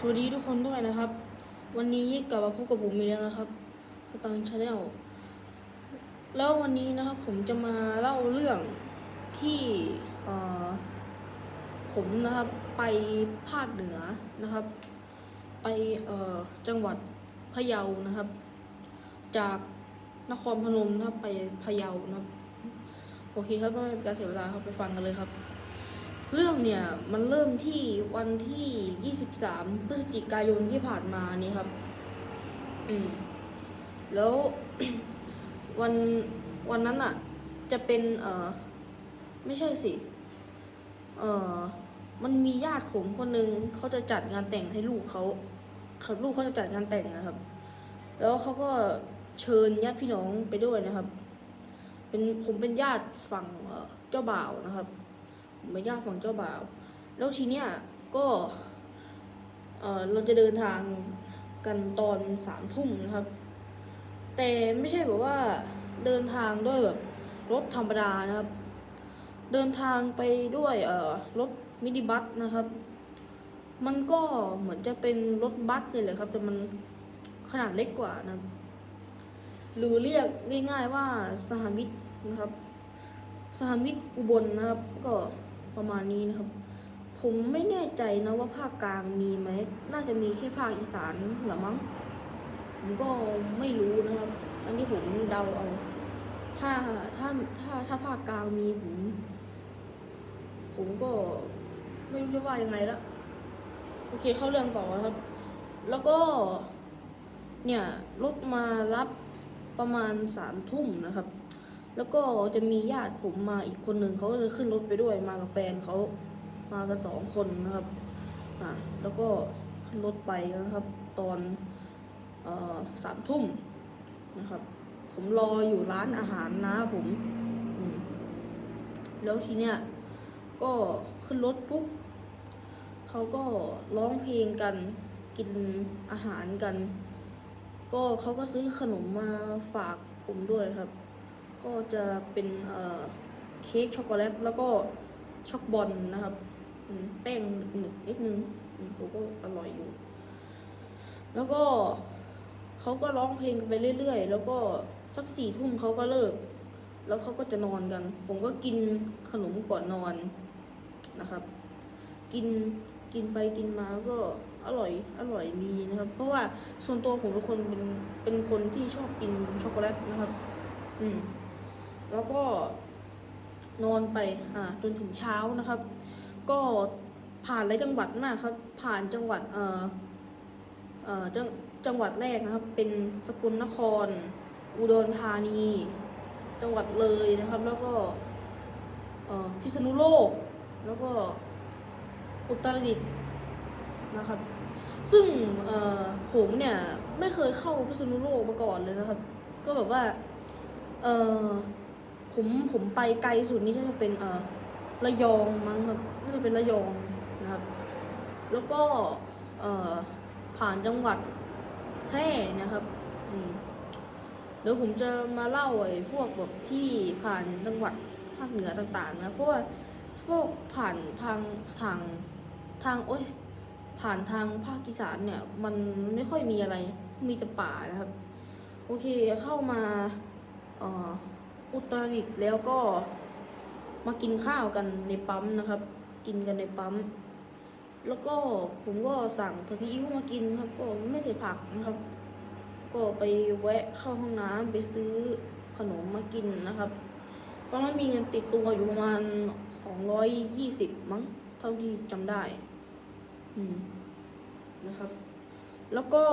สวัสดีทุกคนด้วยนะครับ วันนี้กลับมาพบกับผมอีกแล้วนะครับสตังชาแนลแล้ววันนี้นะครับผมจะมาเล่าเรื่องที่เอ่อผมนะครับไปภาคเหนือนะครับ ไปเอ่อจังหวัดพะเยานะครับ จากนครพนมนะครับไปพะเยานะครับโอเคครับไม่เป็นการเสียเวลาครับไปฟังกันเลยครับ เรื่องเนี่ยมันเริ่มที่วันที่ 23 พฤศจิกายนที่ผ่านมานี่ครับ อืม แล้ววันวันนั้นอะ จะเป็น เออไม่ใช่สิ เออมันมีญาติผมคนหนึ่งเขาจะจัดงานแต่งให้ลูกเขาครับลูกเขาจะจัดงานแต่งนะครับ แล้วเขาก็เชิญญาติพี่น้องไปด้วยนะครับ เป็นผมเป็นญาติฝั่งเจ้าบ่าวนะครับ มเป็นญาติฝั่งเจ้าบ่าว แล้วทีเนี้ยก็เออเราจะเดินทางกันตอนสามทุ่มนะครับ แต่ไม่ใช่แบบว่าเดินทางด้วยแบบรถธรรมดานะครับ เดินทางไปด้วยเอ่อรถมินิบัสนะครับ มันก็เหมือนจะเป็นรถบัสเลยแหละครับ แต่มันขนาดเล็กกว่านะครับหรือเรียกง่ายๆว่าสหมิตรนะครับ สหมิตรอุบลนะครับก็ ประมาณนี้นะครับ ผมไม่แน่ใจนะว่าภาคกลางมีไหม น่าจะมีแค่ภาคอีสานเหรือมั้ง ผมก็ไม่รู้นะครับ อันนี้ผมเดาเอา ถ้าถ้าถ้าถ้าภาคกลางมีผม ผมก็ไม่รู้จะว่ายังไงละ โอเคเข้าเรื่องต่อครับ แล้วก็ เนี่ยรถมารับประมาณสามทุ่มนะครับ แล้วก็จะมีญาติผมมาอีกคนหนึ่งเขาก็จะขึ้นรถไปด้วยมากับแฟนเขามากันสองคนนะครับอ่าแล้วก็ขึ้นรถไปนะครับ ตอนเอ่อสามทุ่มนะครับ ผมรออยู่ร้านอาหารนะผมอืมแล้วทีเนี้ยก็ขึ้นรถปุ๊บเขาก็ร้องเพลงกันกินอาหารกัน ก็เขาก็ซื้อขนมมาฝากผมด้วยครับ ก็จะเป็นเค้กช็อกโกแลตแล้วก็ช็อกบอลนะครับแป้งหนึบนิดนึงผมก็อร่อยอยู่ แล้วก็เขาก็ร้องเพลงกันไปเรื่อยๆ แล้วก็สักสี่ทุ่มเขาก็เลิก แล้วเขาก็จะนอนกัน ผมก็กินขนมก่อนนอนนะครับ กินกินไปกินมาก็อร่อยอร่อยดีนะครับ เพราะว่าส่วนตัวผมเป็นคนเป็นเป็นคนที่ชอบกินช็อกโกแลตนะครับ อืม แล้วก็นอนไปอ่าจนถึงเช้านะครับ ก็ผ่านหลายจังหวัดมากครับ ผ่านจังหวัดเอ่อเอ่อจังจังหวัดแรกนะครับ เป็นสกลนคร อุดรธานี จังหวัดเลยนะครับ แล้วก็เอ่อพิษณุโลก แล้วก็อุตรดิตถ์นะครับ ซึ่งเอ่อผมเนี่ยไม่เคยเข้าพิษณุโลกมาก่อนเลยนะครับ ก็แบบว่าเอ่อ ผมผมไปไกลสุดนี่จะเป็นเออระยองมั้งครับน่าจะเป็นระยองนะครับ แล้วก็เออผ่านจังหวัดแพร่นะครับอืมเดี๋ยวผมจะมาเล่าไอ้พวกแบบที่ผ่านจังหวัดภาคเหนือต่างๆ นะเพราะว่าพวกผ่านทางทางทางโอ้ยผ่านทางภาคอีสานเนี่ยมันไม่ค่อยมีอะไรมีแต่ป่านะครับ โอเคเข้ามาเอ่อ อุตรดิตถ์แล้วก็มากินข้าวกันในปั๊มนะครับ กินกันในปั๊ม แล้วก็ผมก็สั่งผัดซีอิ๊วมากินครับ ก็ไม่ใส่ผักนะครับ ก็ไปแวะเข้าห้องน้ำไปซื้อขนมมากินนะครับตอนนั้นมีเงินติดตัวอยู่ประมาณสองร้อยยี่สิบมั้ง เท่าที่จำได้ อืม นะครับ แล้วก็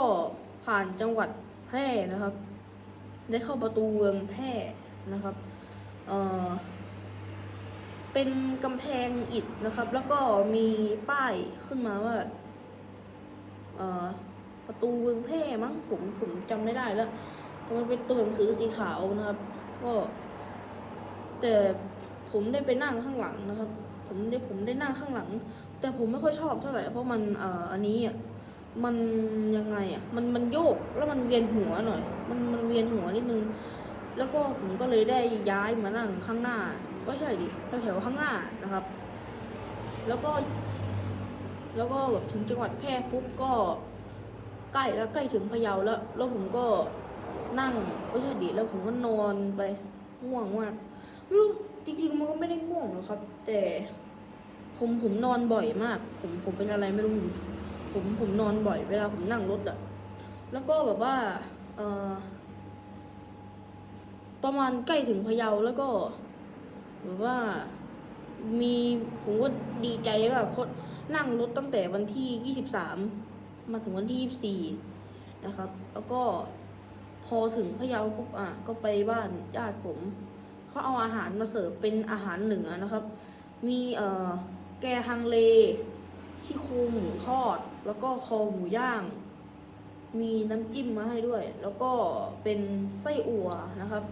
ผ่านจังหวัดแพร่นะครับ ได้เข้าประตูเมืองแพร่ นะครับเอ่อเป็นกำแพงอิฐนะครับ แล้วก็มีป้ายขึ้นมาว่าเอ่อประตูเมืองแพร่มั้งผมผมจำไม่ได้แล้วแต่มันเป็นตัวหนังสือสีขาวนะครับ ก็ แต่ผมได้ไปนั่งข้างหลังนะครับ ผมได้ผมได้นั่งข้างหลัง แต่ผมไม่ค่อยชอบเท่าไหร่เพราะมันเอ่ออันนี้อะมันยังไงอะ มันมันโยกแล้วมันเวียนหัวหน่อย มันมันเวียนหัวนิดนึง แล้วก็ผมก็เลยได้ย้ายมานั่งข้างหน้าก็ใช่ดิแถวๆข้างหน้านะครับ แล้วก็ แล้วก็แบบถึงจังหวัดแพร่ปุ๊บก็ใกล้แล้วใกล้ถึงพะเยาแล้ว แล้วผมก็นั่งไม่ใช่ดิแล้วผมก็นอนไปง่วงมากไม่รู้จริง ๆ มันก็ไม่ได้ง่วงหรอกครับ แต่ผมผมนอนบ่อยมาก ผมผมเป็นอะไรไม่รู้ผมผมผมนอนบ่อย เวลาผมนั่งรถอะแล้วก็แบบว่า เออ ประมาณใกล้ถึงพะเยาแล้วก็แบบว่ามีผมก็ดีใจมากคนนั่งรถตั้งแต่วันที่ 23 มาถึงวันที่ 24 นะครับ แล้วก็พอถึงพะเยาปุ๊บอะก็ไปบ้านญาติผมเขาเอาอาหารมาเสิร์ฟเป็นอาหารเหนือนะครับ มีเอ่อแกงฮังเลชี่โครงหมูทอด แล้วก็คอหมูย่าง มีน้ำจิ้มมาให้ด้วย แล้วก็เป็นไส้อั่วนะครับ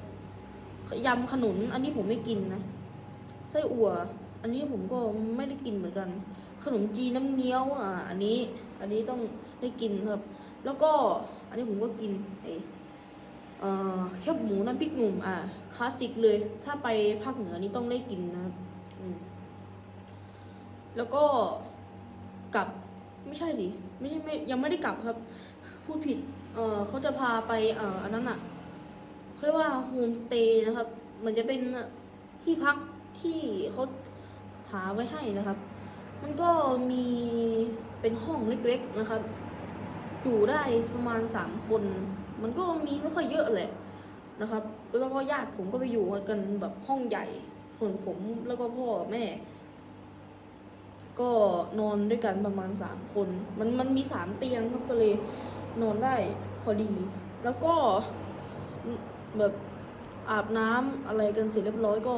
ยำขนุน อันนี้ผมไม่กินนะไส้อั่ว อันนี้ผมก็ไม่ได้กินเหมือนกัน ขนมจีนน้ำเงี้ยวอะอันนี้ อันนี้ต้องได้กินครับ แล้วก็อันนี้ผมก็กินไอเอ่อแคบหมูน้ำพริกหนุ่มอะคลาสสิกเลย ถ้าไปภาคเหนือนี่ต้องได้กินนะอืมแล้วก็กลับไม่ใช่ดิไม่ใช่ไม่ยังไม่ได้กลับครับ พูดผิด เออเขาจะพาไปเอ่ออันนั้นอะ เรียกว่าโฮมสเตย์นะครับ มันจะเป็นที่พักที่เขาหาไว้ให้นะครับ มันก็มีเป็นห้องเล็กๆนะครับ อยู่ได้ประมาณสามคน มันก็มีไม่ค่อยเยอะแหละนะครับ แล้วก็ญาติผมก็ไปอยู่กันแบบห้องใหญ่ ส่วนผมแล้วก็พ่อแม่ ก็นอนด้วยกันประมาณสามคน มันมันมีสามเตียงครับก็เลยนอนได้พอดี แล้วก็ แบบอาบน้ำอะไรกันเสร็จเรียบร้อยก็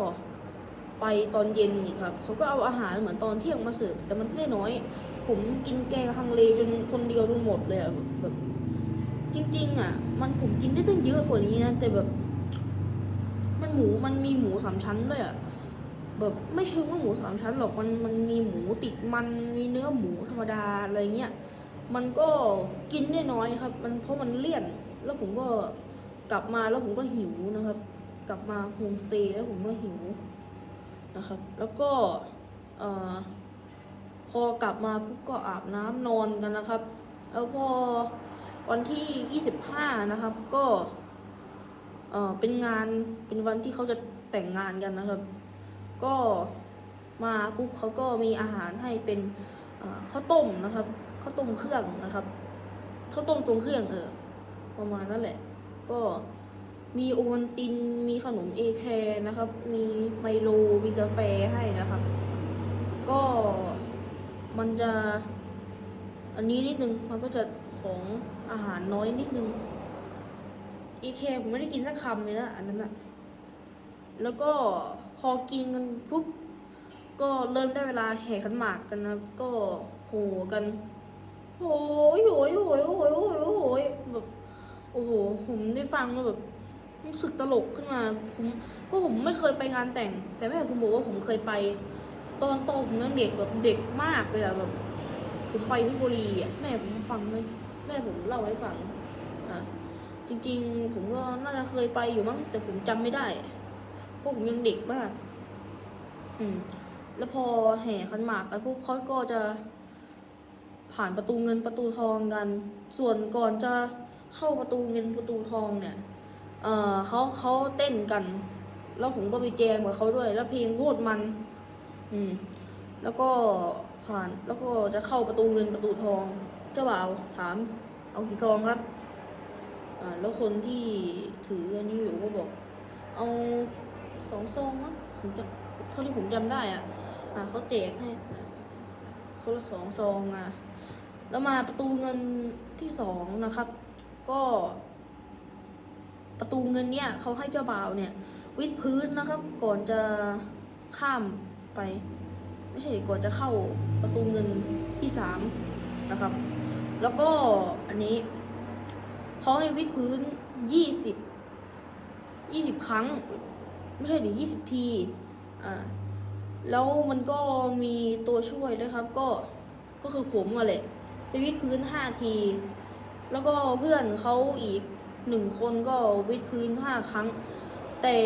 ไปตอนเย็นอีกครับเขาก็เอาอาหารเหมือนตอนเที่ยงมาเสิร์ฟแต่มันได้น้อย ผมกินแกงฮังเลจนคนเดียวจนหมดเลยอะแบบ จริง ๆอะ มันผมกินได้ตั้งเยอะกว่านี้นะแต่แบบ มันหมูมันมีหมูสามชั้นด้วยอะแบบไม่เชิงว่าหมูสามชั้นหรอกมันมันมีหมูติดมันมีเนื้อหมูธรรมดาอะไรเงี้ยมันก็กินได้น้อยครับ มันเพราะมันเลี่ยน แล้วผมก็ กลับมาแล้วผมก็หิวนะครับ กลับมาโฮมสเตย์แล้วผมก็หิวนะครับ แล้วก็พอกลับมาปุ๊บก็อาบน้ำนอนกันนะครับ แล้วพอวันที่ 25 นะครับ ก็เออเป็นงานเป็นวันที่เขาจะแต่งงานกันนะครับ ก็มาปุ๊บเขาก็มีอาหารให้เป็นข้าวต้มนะครับข้าวต้มเครื่องนะครับข้าวต้มทรงเครื่องเออประมาณนั้นแหละ ก็มีโอวัลติน มีขนมเอแคร์นะครับ มีไมโล มีกาแฟให้นะครับ ก็มันจะ อันนี้นิดนึง มันก็จะของอาหารน้อยนิดนึงเอแคร์ผมไม่ได้กินสักคำเลยนะอันนั้นอะแล้วก็พอกินกันปุ๊บก็เริ่มได้เวลาแห่ขันหมากกันนะก็โหกันโหยโหยโหยโหยโหยโหยแบบ โอ้โห ผมได้ฟังแล้วแบบรู้สึกตลกขึ้นมา ผมเพราะผมไม่เคยไปงานแต่ง แต่แม่ผมบอกว่าผมเคยไป ตอนโตผมยังเด็กแบบเด็กมากเลยอะแบบ ผมไปเพชรบุรีอะแม่ผมฟังเลยแม่ผมเล่าให้ฟังอะจริง ๆ ผมก็น่าจะเคยไปอยู่มั้งแต่ผมจำไม่ได้ เพราะผมยังเด็กมาก อืม แล้วพอแห่ขันหมากกันพวกเขาก็จะผ่านประตูเงินประตูทองกัน ส่วนก่อนจะ เข้าประตูเงินประตูทองเนี่ย เออเขาเขาเต้นกัน แล้วผมก็ไปแจมกับเขาด้วย แล้วเพลงโคตรมัน อืม แล้วก็ผ่านแล้วก็จะเข้าประตูเงินประตูทอง เจ้าบ่าวถาม เอากี่ซองครับ อ่า แล้วคนที่ถืออันนี้อยู่ก็บอก เอาสองซองมั้งผมจำเท่าที่ผมจำได้อะ อ่าเขาแจกให้คนละสองซองอะ แล้วมาประตูเงินที่สองนะครับ ก็ ประตูเงินเนี่ยเขาให้เจ้าบ่าวเนี่ย วิดพื้นนะครับ ก่อนจะข้ามไป ไม่ใช่ก่อนจะเข้าประตูเงินที่สามนะครับ แล้วก็อันนี้เขาให้วิดพื้นยี่สิบยี่สิบครั้ง ไม่ใช่ดิยี่สิบทีอ่าแล้วมันก็มีตัวช่วยด้วยครับ ก็ก็คือผมอะแหละไปวิดพื้นห้าที แล้วก็เพื่อนเขาอีกหนึ่งคนก็วิดพื้นห้าครั้ง แต่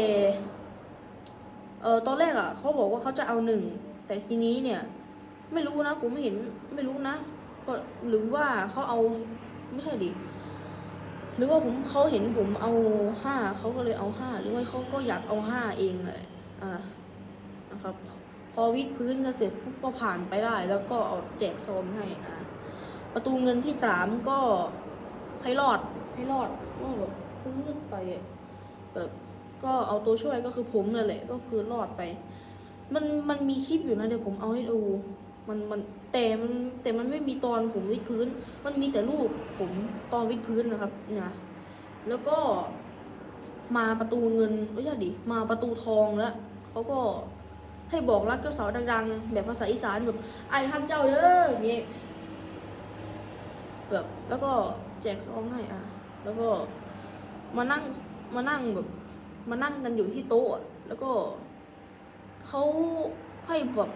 เออตอนแรกอะเขาบอกว่าเขาจะเอาหนึ่งแต่ทีนี้เนี่ย ไม่รู้นะผมไม่เห็นไม่รู้นะก็หรือว่าเขาเอาไม่ใช่ดิหรือว่าผมเขาเห็นผมเอาห้าเขาก็เลยเอาห้าหรือว่าเขาก็อยากเอาห้าเองเลยอ่านะครับ พอวิดพื้นกันเสร็จปุ๊บก็ผ่านไปได้ แล้วก็เอาแจกโซนให้อ่าประตูเงินที่สามก็ ให้รอดให้รอดก็แบบพื้นไปแบบก็เอาตัวช่วยก็คือผมนั่นแหละก็คือรอดไป มันมันมีคลิปอยู่นะเดี๋ยวผมเอาให้ดู มันมันแต่มันแต่มันไม่มีตอนผมวิดพื้น มันมีแต่รูปผมตอนวิดพื้นนะครับนะแล้วก็มาประตูเงินไม่ใช่ดิมาประตูทองแล้วเขาก็ให้บอกรักเจ้าสาวดัง ๆ แบบภาษาอีสานแบบไอ้ฮักเจ้าเด้ออย่างเงี้ยแบบแล้วก็ แจกซองให้อะ แล้วก็มานั่งมานั่งแบบมานั่งกันอยู่ที่โต๊ะแล้วก็เขาให้แบบ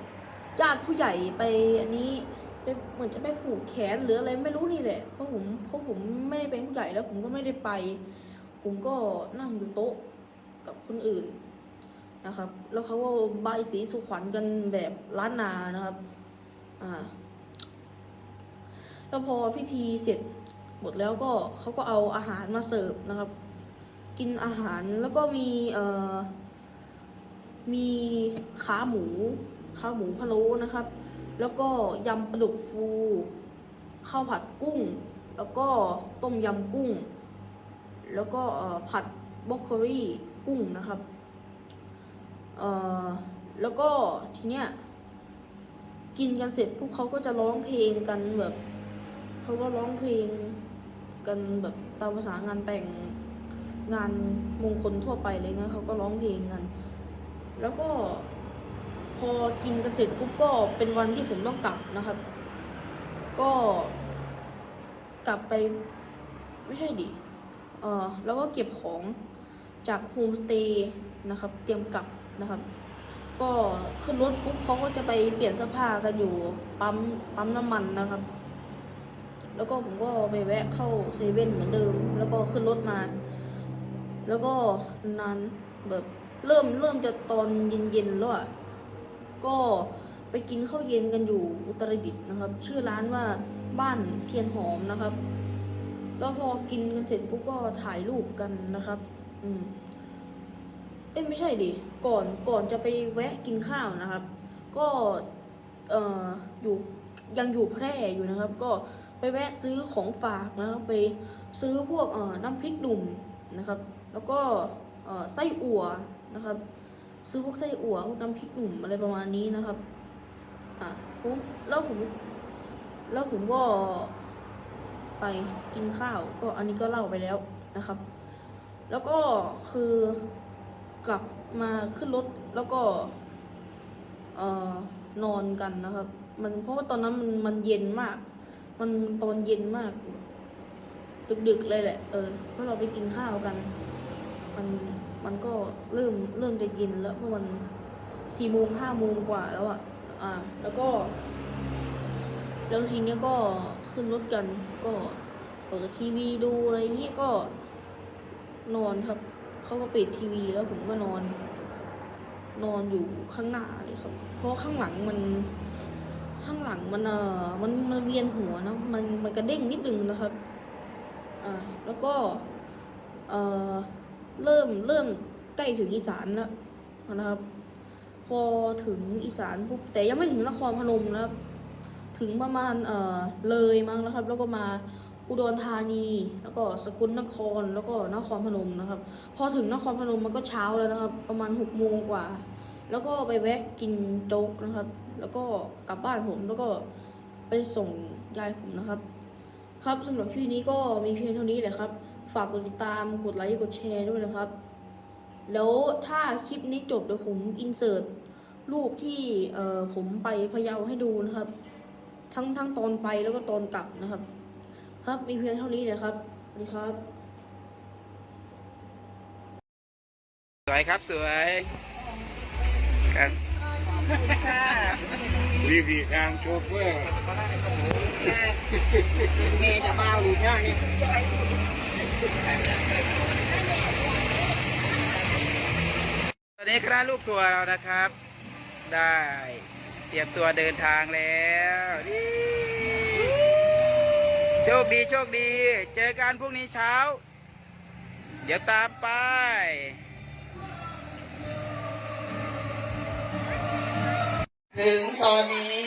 ญาติผู้ใหญ่ไปอันนี้ไปเหมือนจะไปผูกแขนหรืออะไรไม่รู้นี่แหละเพราะผมเพราะผมไม่ได้เป็นผู้ใหญ่แล้วผมก็ไม่ได้ไป ผมก็นั่งอยู่โต๊ะกับคนอื่นนะครับ แล้วเขาก็ใบสีสุขวัญกันแบบล้านนานะครับ อ่าแล้วพอพิธีเสร็จ หมดแล้วก็เขาก็เอาอาหารมาเสิร์ฟนะครับ กินอาหารแล้วก็มีเอ่อมีขาหมูขาหมูพะโล้นะครับ แล้วก็ยำปลาดุกฟูข้าวผัดกุ้ง แล้วก็ต้มยำกุ้ง แล้วก็เอ่อผัดบรอกโคลีกุ้งนะครับเอ่อแล้วก็ทีเนี้ยกินกันเสร็จพวกเขาก็จะร้องเพลงกันแบบเขาก็ร้องเพลง กันแบบตามภาษางานแต่งงานมงคลทั่วไปเลยงั้นเขาก็ร้องเพลงกัน แล้วก็พอกินกันเสร็จปุ๊บก็เป็นวันที่ผมต้องกลับนะครับ ก็กลับไปไม่ใช่ดิเออแล้วก็เก็บของจากโฮมสเตย์นะครับ เตรียมกลับนะครับ ก็ขึ้นรถปุ๊บเขาก็จะไปเปลี่ยนเสื้อผ้ากันอยู่ปั๊มปั๊มน้ำมันนะครับ แล้วก็ผมก็ไปแวะเข้าเซเว่นเหมือนเดิม แล้วก็ขึ้นรถมา แล้วก็นานแบบเริ่มเริ่มจะตอนเย็นๆแล้วอะก็ไปกินข้าวเย็นกันอยู่อุตรดิตถ์นะครับ ชื่อร้านว่าบ้านเทียนหอมนะครับ แล้วพอกินกันเสร็จปุ๊บก็ถ่ายรูปกันนะครับ อืมเอ้ยไม่ใช่ดิก่อนก่อนจะไปแวะกินข้าวนะครับ ก็เอ่ออยู่ยังอยู่แพร่อยู่นะครับ ก็ ไปแวะซื้อของฝากนะครับไปซื้อพวกน้ำพริกหนุ่มนะครับ แล้วก็ไส้อั่วนะครับ ซื้อพวกไส้อั่วพวกน้ำพริกหนุ่มอะไรประมาณนี้นะครับอะผมแล้วผมแล้วผมก็ไปกินข้าวก็อันนี้ก็เล่าไปแล้วนะครับ แล้วก็คือกลับมาขึ้นรถแล้วก็เอ่อนอนกันนะครับ มันเพราะว่าตอนนั้นมันมันเย็นมาก มันตอนเย็นมาก ดึกๆเลยแหละ เออเพราะเราไปกินข้าวกัน มันมันก็เริ่มเริ่มจะเย็นแล้วเพราะมันสี่โมงห้าโมงกว่าแล้วอะอ่า แล้วก็ แล้วทีเนี้ยก็ขึ้นรถกันก็เปิดทีวีดูอะไรเงี้ยก็ นอนครับเขาก็ปิดทีวีแล้วผมก็นอน นอนอยู่ข้างหน้าเลยครับ เพราะข้างหลังมัน ข้างหลังมันเออมันมันเวียนหัวนะมันมันกระเด้งนิดนึงนะครับอ่าแล้วก็เออเริ่มเริ่มใกล้ถึงอีสานแล้วนะครับ พอถึงอีสานปุ๊บแต่ยังไม่ถึงนครพนมนะครับ ถึงประมาณเอ่อเลยมั้งนะครับ แล้วก็มาอุดรธานี แล้วก็สกลนครแล้วก็นครพนมนะครับ พอถึงนครพนมมันก็เช้าแล้วนะครับ ประมาณหกโมงกว่า แล้วก็ไปแวะกินโจ๊กนะครับ แล้วก็กลับบ้านผมแล้วก็ไปส่งยายผมนะครับ ครับสำหรับคลิปนี้ก็มีเพียงเท่านี้แหละครับ ฝากกดติดตามกดไลค์กดแชร์ด้วยนะครับ แล้วถ้าคลิปนี้จบเดี๋ยวผมอินเสิร์ตรูปที่เอ่อผมไปพะเยาให้ดูนะครับ ทั้งทั้งตอนไปแล้วก็ตอนกลับนะครับ ครับมีเพียงเท่านี้เลยครับสวัสดีครับ สวยครับสวย ค่ะรีบีทางโชเฟอร์เมย์จะบ้าหรือเปล่าเนี่ยตอนนี้คณะลูกทัวร์เรานะครับ ได้ตรียมตัวเดินทางแล้วนี่โชคดีโชคดี เจอกันพรุ่งนี้เช้า เดี๋ยวตามไป ถึงตอนนี้